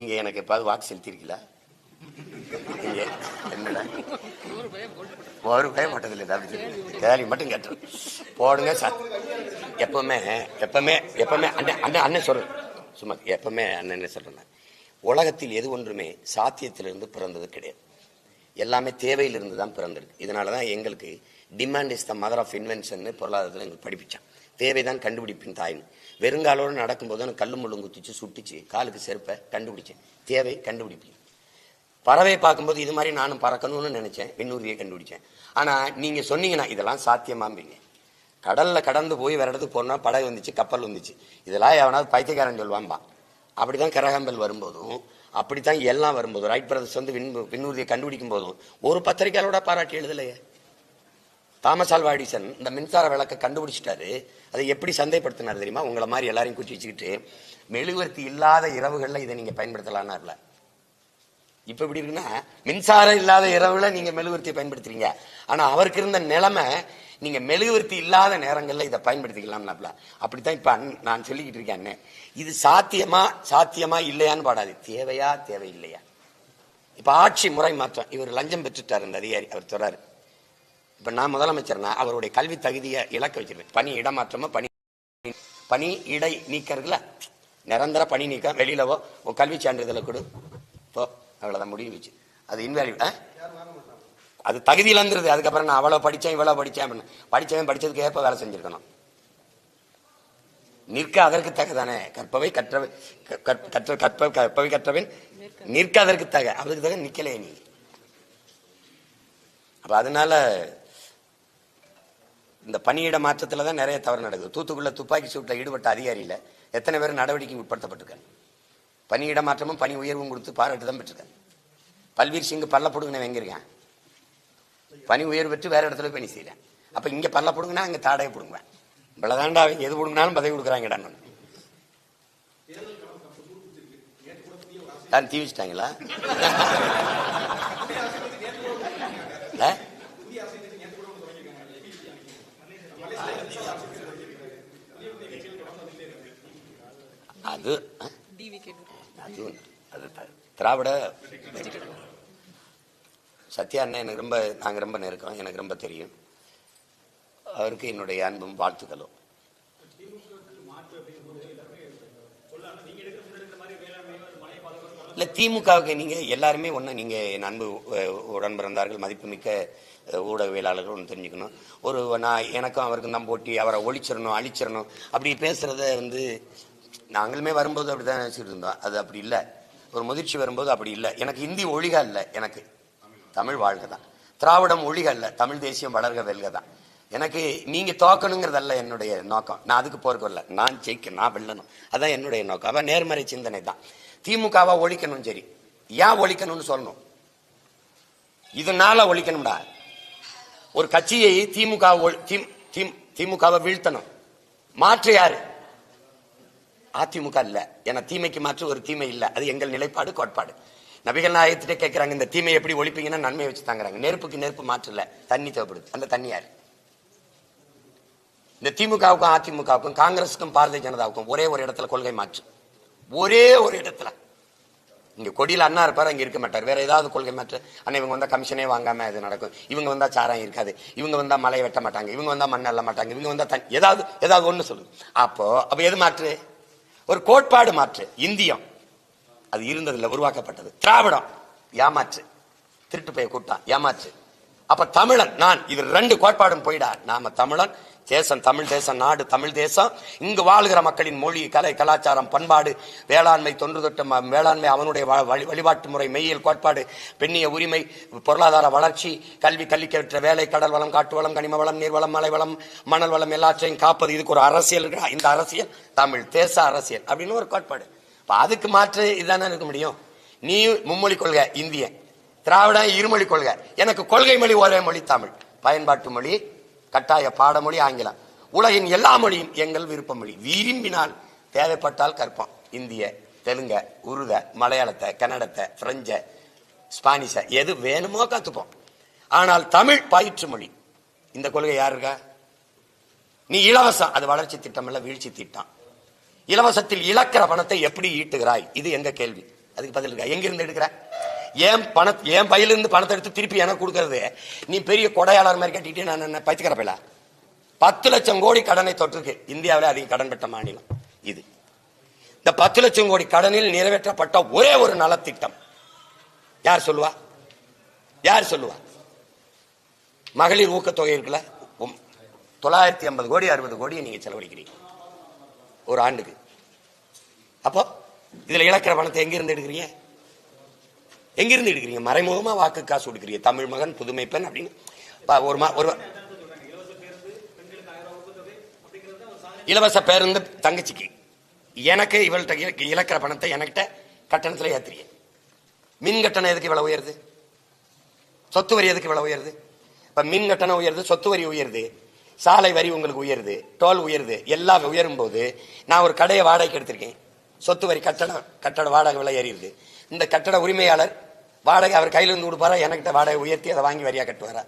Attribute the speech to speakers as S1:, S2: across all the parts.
S1: நீங்க எனக்கு எப்பாவது வாக்கு செலுத்திருக்கீங்களா? என்னடா? ஒரு பயம் போட்டதில்லை கேள்வி மட்டும் கேட்டு போடுங்க சார் எப்பவுமே எப்பவுமே எப்பவுமே அண்ணன் அண்ணன் அண்ணன் சொல்றேன் சும்மா எப்பவுமே அண்ணன் என்ன சொல்றேன் உலகத்தில் எது ஒன்றுமே சாத்தியத்திலிருந்து பிறந்தது கிடையாது. எல்லாமே தேவையிலிருந்து தான் பிறந்திருக்கு. இதனால தான் எங்களுக்கு demand is the mother of invention பொருளாதாரத்தில் எங்களுக்கு படிப்பிச்சான். தேவை தான் கண்டுபிடிப்பின் தாய்னு வெறுங்காலோடு நடக்கும்போது எனக்கு கல்லு முள்ளும் குத்திச்சு சுட்டுச்சு காலுக்கு செருப்பை கண்டுபிடிச்சேன். தேவை கண்டுபிடிப்பேன் பறவை பார்க்கும்போது இது மாதிரி நானும் பறக்கணும்னு நினைச்சேன். விண்ணூர்தியை கண்டுபிடிச்சேன். ஆனால் நீங்கள் சொன்னீங்கன்னா இதெல்லாம் சாத்தியமாம்பீங்க. கடலில் கடந்து போய் வேற இடத்துக்கு போனால் படகு வந்துச்சு கப்பல் வந்துச்சு. இதெல்லாம் எவனாவது பைத்தியக்காரன் சொல்லுவான்பா அப்படிதான் கரகம்பல் வரும்போதும் அப்படி தான் எல்லாம் வரும்போதும் ரைட் பிரதர்ஸ் வந்து விண் விண்ணூர்தியை கண்டுபிடிக்கும் போதும் ஒரு பத்திரிக்கையாளோட பாராட்டி எழுதலையே. தாமஸ் ஆல்வா எடிசன் இந்த மின்சார விளக்கை கண்டுபிடிச்சிட்டாரு. அதை எப்படி சந்தைப்படுத்தினார் தெரியுமா? உங்களை மாதிரி எல்லாரையும் குச்சி வச்சுக்கிட்டு மெழுகுவர்த்தி இல்லாத இரவுகளில் இதை நீங்க பயன்படுத்தலாம்னார்ல இப்ப எப்படி இருக்குன்னா மின்சாரம் இல்லாத இரவுல நீங்க மெழுகுவர்த்தியை பயன்படுத்துறீங்க. ஆனா அவருக்கு இருந்த நிலைமை நீங்க மெழுகுவர்த்தி இல்லாத நேரங்களில் இதை பயன்படுத்திக்கலாம்னாப்ல. அப்படித்தான் இப்ப அண்ணன் நான் சொல்லிக்கிட்டு இருக்கேன் அண்ணன் இது சாத்தியமா சாத்தியமா இல்லையான்னு பாடாது. தேவையா தேவை இல்லையா இப்ப ஆட்சி முறை மாற்றம். இவர் லஞ்சம் பெற்றுட்டார் இந்த அதிகாரி. அவர் சொல்றாரு இப்ப நான் முதலமைச்சர்னா அவருடைய கல்வி தகுதியை இலக்க வச்சிருக்கேன் பணி இடமாற்றமோ பணி பணி இடை நீக்கம் இருக்குல்ல நிரந்தர பணி நீக்கம் வெளியிலவோ உன் கல்வி சான்றிதழை கொடு. இப்போ அவ்வளவுதான் முடிஞ்சிச்சு அது இன்வேல்யூ அது தகுதி இழந்துருது அதுக்கப்புறம் நான் அவ்வளவு படிச்சேன் இவ்வளவு படிச்சேன் அப்படின்னு. படிச்சவன் படிச்சதுக்கு ஏற்ப வேலை செஞ்சிருக்கணும். நிற்க அதற்கு தகதானே? கற்பவை கற்றவை க- கற்- கற்ற கற்ப கற்பவை கற்றவன் நிற்க அதற்கு தக அதுக்கு தக நிற்கலையே நீ. அப்ப அதனால இந்த பணியிட மாற்றத்துல தான் நிறைய தவறு நடக்குது. தூத்துக்குள்ள துப்பாக்கி சூட்டில் ஈடுபட்ட அதிகாரியில எத்தனை பேர் நடவடிக்கை உட்படுத்தப்பட்டிருக்காங்க? பணியிட மாற்றமும் பணி உயர்வும் கொடுத்து பாராட்டு தான் பெற்றிருக்காங்க. பல்வீர் சிங் பல்ல புடுங்கின வெங்கிருக்கேன் பணி உயர்வு பெற்று வேற இடத்துல பணி செய்யறேன் அப்ப இங்க பல்ல புடுங்கினா அங்க தாடையை புடுங்குவேன். இவ்வளவுதான்டா அவங்க எது புடுங்கினாலும் பதவி கொடுக்குறாங்கடா யாரும் தீ அது அது அது திராவிட சத்யா அண்ணன் எனக்கு ரொம்ப நாங்கள் ரொம்ப நெருக்கம் எனக்கு ரொம்ப தெரியும். அவருக்கு என்னுடைய அன்பும் வாழ்த்துக்களும். இல்லை திமுகவுக்கு நீங்கள் எல்லாருமே ஒன்று நீங்கள் என் அன்பு உடன்பிறந்தார்கள் உடன் பிறந்தார்கள் மதிப்புமிக்க ஊடகவியலாளர்கள் ஒன்று தெரிஞ்சுக்கணும். ஒரு நான் எனக்கும் அவருக்கும் தான் போட்டி அவரை ஒழிச்சிடணும் அழிச்சிடணும். அப்படி பேசுகிறத வந்து நாங்களுமே வரும்போது அப்படி தான் நினச்சிட்டு இருந்தோம். அது அப்படி இல்லை. ஒரு முதிர்ச்சி வரும்போது அப்படி இல்லை. எனக்கு ஹிந்தி ஒழிக இல்லை எனக்கு. தமிழ் வாழ்க தான் திராவிடம் ஒழிக இல்லை தமிழ் தேசியம் வளர்க வெல்க தான் எனக்கு நீங்க தோக்கணுங்கிறதல்ல என்னுடைய நோக்கம். நான் அதுக்கு போறக்கு வரல. நான் ஜெயிக்க நான் வெல்லணும். அதான் என்னுடைய நோக்கம். அவன் நேர்மறை சிந்தனை தான். திமுகவா ஒழிக்கணும் சரி. ஏன் ஒழிக்கணும்னு சொல்லணும்? இதனால ஒழிக்கணும்டா. ஒரு கட்சியை திமுக திம்- திம்- திமுகவை வீழ்த்தணும். மாற்று யாரு? அதிமுக இல்ல. ஏன்னா தீமைக்கு மாற்று ஒரு தீமை இல்ல. அது எங்கள் நிலைப்பாடு கோட்பாடு. நபிகள் நாயகத்திட்டே கேட்கறாங்க இந்த தீமை எப்படி ஒழிப்பீங்கன்னா நன்மையை வச்சு தாங்கிறாங்க. நெருப்புக்கு நெருப்பு மாற்று இல்ல. தண்ணி தேவைப்படுது. அந்த தண்ணி யார்? இந்த திமுகவுக்கும் அதிமுகவுக்கும் காங்கிரஸுக்கும் பாரதிய ஜனதாவுக்கும் ஒரே ஒரு இடத்துல கொள்கை மாற்று. ஒரே ஒரு இடத்துல. இங்க கொடியில அண்ணா இருப்பார் அங்க இருக்க மாட்டார். வேற ஏதாவது கொள்கை மாற்று. அண்ணா இவங்க வந்தா கமிஷனே வாங்காம இது நடக்கும். இவங்க வந்தா சாரம் இருக்காது. இவங்க வந்தா மலையை வெட்ட மாட்டாங்க. இவங்க வந்தா மண் அள்ள மாட்டாங்க. இவங்க வந்தா தண்ணி. ஏதாவது ஏதாவது ஒண்ணு சொல்லுங்க. அப்போ அப்ப எது மாற்று? ஒரு கோட்பாடு மாற்று. இந்தியம். அது இருந்ததில் உருவாக்கப்பட்டது. திராவிடம். ஏமாற்று. திருட்டு போய் கூட்டான் ஏமாற்று. அப்ப தமிழன் நான் இது ரெண்டு கோட்பாடும் போயிடா. நாம தமிழன் தேசம் தமிழ் தேசம் நாடு தமிழ் தேசம். இங்கு வாழ்கிற மக்களின் மொழி கலை கலாச்சாரம் பண்பாடு வேளாண்மை தொன்று தொட்ட ம- வேளாண்மை அவனுடைய வ- வழி- வழிபாட்டு முறை மெய்யியல் கோட்பாடு பெண்ணிய உரிமை பொருளாதார வளர்ச்சி கல்வி கல்விக்கற்ற வேலை கடல் வளம் காட்டு வளம் கனிம வளம் நீர் வளம் மலை வளம் மணல் வளம் எல்லாற்றையும் காப்பது. இதுக்கு ஒரு அரசியல் இருக்கா? இந்த அரசியல் தமிழ் தேச அரசியல் அப்படின்னு ஒரு கோட்பாடு. அதுக்கு மாற்று இதுதானே இருக்க முடியும். நீ மும்மொழி கொள்கை இந்தியன். திராவிட இருமொழி கொள்கை. எனக்கு கொள்கை மொழி ஒரே மொழி தமிழ். பயன்பாட்டு மொழி கட்டாய பாடமொழி ஆங்கிலம். உலகின் எல்லா மொழியும் எங்கள் விருப்ப மொழி. விரும்பினால் தேவைப்பட்டால் கற்போம் இந்திய தெலுங்க உருத மலையாளத்தை கன்னடத்தை பிரெஞ்ச ஸ்பானிஷ எது வேணுமோ கத்துப்போம். ஆனால் தமிழ் பயிற்று மொழி. இந்த கொள்கை யாருக்கா நீ இலவசம். அது வளர்ச்சி திட்டம் இல்ல வீழ்ச்சி திட்டம். இலவசத்தில் இழக்கிற பணத்தை எப்படி ஈட்டுகிறாய்? இது எங்க கேள்வி. அதுக்கு பதில் இருக்கா? எங்கிருந்து எடுக்கிற? ஏன் பண என் பையிலிருந்து பணத்தை எடுத்து திருப்பி எனக்கு கொடுக்கறது? நீ பெரிய கொடையாளர் மாதிரி கட்டிட்டு நான் என்ன பைத்துக்கிற பத்து லட்சம் கோடி கடனை தொற்றுக்கு இந்தியாவில் அதிக கடன் பெற்ற மாநிலம் இது. இந்த பத்து லட்சம் கோடி கடனில் நிறைவேற்றப்பட்ட ஒரே ஒரு நலத்திட்டம். யார் சொல்லுவா? யார் சொல்லுவா? மகளிர் ஊக்கத்தொகை இருக்குல்ல? உம், தொள்ளாயிரத்தி ஐம்பது கோடி அறுபது கோடியை நீங்க செலவழிக்கிறீங்க. ஒரு ஆண்டுக்கு. அப்போ இதுல இழக்கிற பணத்தை எங்க இருந்து எடுக்கிறீங்க? எங்கிருந்து எடுக்கிறீங்க? மறைமுகமாக வாக்கு காசு கொடுக்குறீங்க. தமிழ் மகன் புதுமை பெண் அப்படின்னு. ஒரு மா- ஒரு இலவச பேருந்து தங்கச்சிக்கு. எனக்கு இவள்கிட்ட இழக்கிற பணத்தை எனக்கிட்ட கட்டணத்தில் ஏத்துறீங்க. மின் கட்டணம் எதுக்கு இவ்வளவு உயருது? சொத்து வரி எதுக்கு இவ்வளவு உயருது? இப்போ மின் கட்டணம் உயருது சொத்து வரி உயருது சாலை வரி உங்களுக்கு உயருது டோல் உயருது எல்லாம் உயரும் போது நான் ஒரு கடையை வாடகைக்கு எடுத்திருக்கேன். சொத்து வரி கட்டணம் கட்டட வாடகை விலை ஏறிடுது. இந்த கட்டட உரிமையாளர் வாடகை அவர் கையிலிருந்து கொடுப்பாரா? எனக்கிட்ட வாடகை உயர்த்தி அதை வாங்கி வரியா கட்டுவாரா?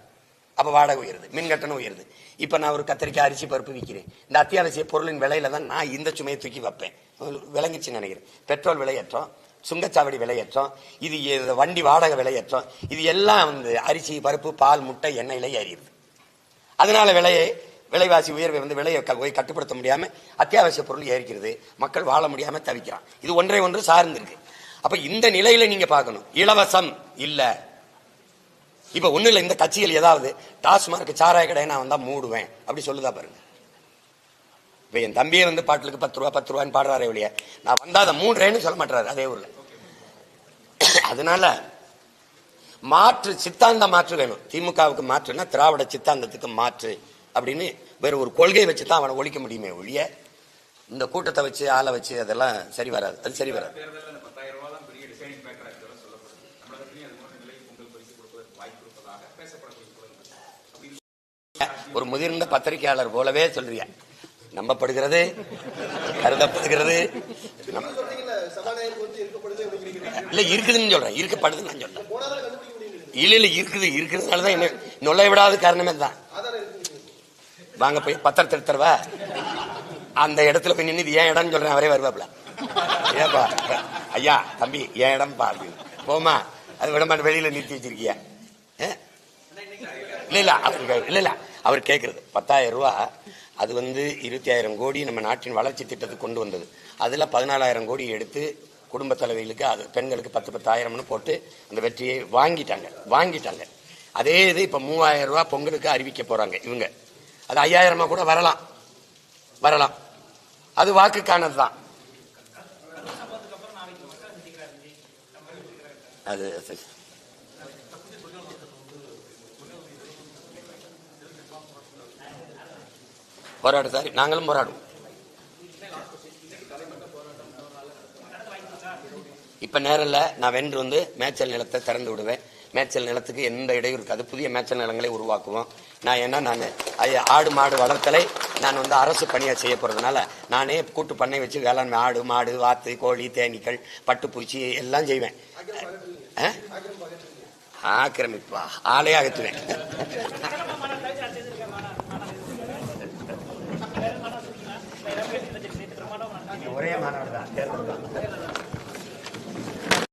S1: அப்போ வாடகை உயருது மின் கட்டணம் உயருது. இப்போ நான் ஒரு கத்திரிக்காய் அரிசி பருப்பு விற்கிறேன் இந்த அத்தியாவசிய பொருளின் விலையில தான் நான் இந்த சுமையை தூக்கி வைப்பேன். உங்களுக்கு விளங்கிச்சுன்னு நினைக்கிறேன். பெட்ரோல் விலையேற்றம் சுங்கச்சாவடி விலையேற்றம் இது வண்டி வாடகை விலையேற்றம் இது எல்லாம் வந்து அரிசி பருப்பு பால் முட்டை எண்ணெயில ஏறிடுது. அதனால விலையை விலைவாசி உயர்வை வந்து விலையை க- போய் கட்டுப்படுத்த முடியாமல் அத்தியாவசிய பொருள் ஏறிக்கிறது. மக்கள் வாழ முடியாமல் தவிக்கிறான். இது ஒன்றை ஒன்று சார்ந்திருக்கு. அப்ப இந்த நிலையில நீங்க பார்க்கணும். இலவசம் இல்ல. இப்ப ஒண்ணு இல்ல இந்த கட்சிகள் ஏதாவது டாஸ்மார்க் சாராய கடை நான் வந்தா மூடுவேன். அப்படி சொல்லுதா பாருங்க. இப்ப என் தம்பியே வந்து பாட்டுக்கு பத்து ரூபா பத்து ரூபான்னு பாடுறாரு ஒழிய நான் வந்தா அதை மூடுறேன்னு சொல்ல மாட்டாரு அதே ஊர்ல. அதனால மாற்று சித்தாந்த மாற்று வேணும். திமுகவுக்கு மாற்றுனா திராவிட சித்தாந்தத்துக்கு மாற்று அப்படின்னு வேற ஒரு கொள்கை வச்சு தான் அவனை ஒழிக்க முடியுமே ஒழிய இந்த கூட்டத்தை வச்சு ஆளை வச்சு அதெல்லாம் சரி வராது. அது சரி வராது. ஒரு முதிர்ந்த பத்திரிகையாளர் போலவே சொல்றிய? நம்பப்படுகிறது கருதப்படுகிறது. இல்ல இருக்குதுன்னு சொல்றேன். இருக்கப்படுதுன்னு நான் சொல்றேன். இல்ல இல்ல இருக்குது. இருக்கிறதுனால தான் என்ன நுழைய விடாத காரணமே தான் வாங்க போய் பத்திரத்தை எடுத்துறவா அந்த இடத்துல போய் நின்று ஏன் இடம்னு சொல்றேன். அவரே வருவாப்ல ஏப்பா? ஐயா தம்பி ஏன் இடம்பா அப்படின்னு. போமா அது விட மாட்டேன் வெளியில நிறுத்தி வச்சிருக்கியா? இல்ல இல்ல இல்ல இல்ல. அவர் கேட்கறது பத்தாயிரம் ரூபா அது வந்து இருபத்தி ஆயிரம் கோடி நம்ம நாட்டின் வளர்ச்சி திட்டத்துக்கு கொண்டு வந்தது. அதில் பதினாலாயிரம் கோடி எடுத்து குடும்ப தலைவிகளுக்கு அது பெண்களுக்கு பத்து பத்தாயிரம்னு போட்டு அந்த வெற்றியை வாங்கிட்டாங்க வாங்கிட்டாங்க. அதே இது இப்போ மூவாயிரம் ரூபா பொங்கலுக்கு அறிவிக்க போகிறாங்க இவங்க. அது ஐயாயிரமா கூட வரலாம் வரலாம். அது வாக்குக்கானது தான். அது போராடு சாரி. நாங்களும் போராடுவோம். இப்ப நேரில் நான் வென்று வந்து மேய்ச்சல் நிலத்தை திறந்து விடுவேன். மேய்ச்சல் நிலத்துக்கு எந்த இடையூறு இருக்காது. புதிய மேய்ச்சல் நிலங்களை உருவாக்குவோம். நான் என்ன நான் ஆடு மாடு வளர்த்தலை. நான் வந்து அரசு பணியாக செய்ய போறதுனால நானே கூட்டு பண்ணை வச்சு வேளாண்மை ஆடு மாடு வாத்து கோழி தேனீக்கள் பட்டுப்பூச்சி எல்லாம் செய்வேன். ஆக்கிரமிப்பா. ஆளே அகற்றுவேன். ஒரே மாநாடு தான் தேர்தல் தான்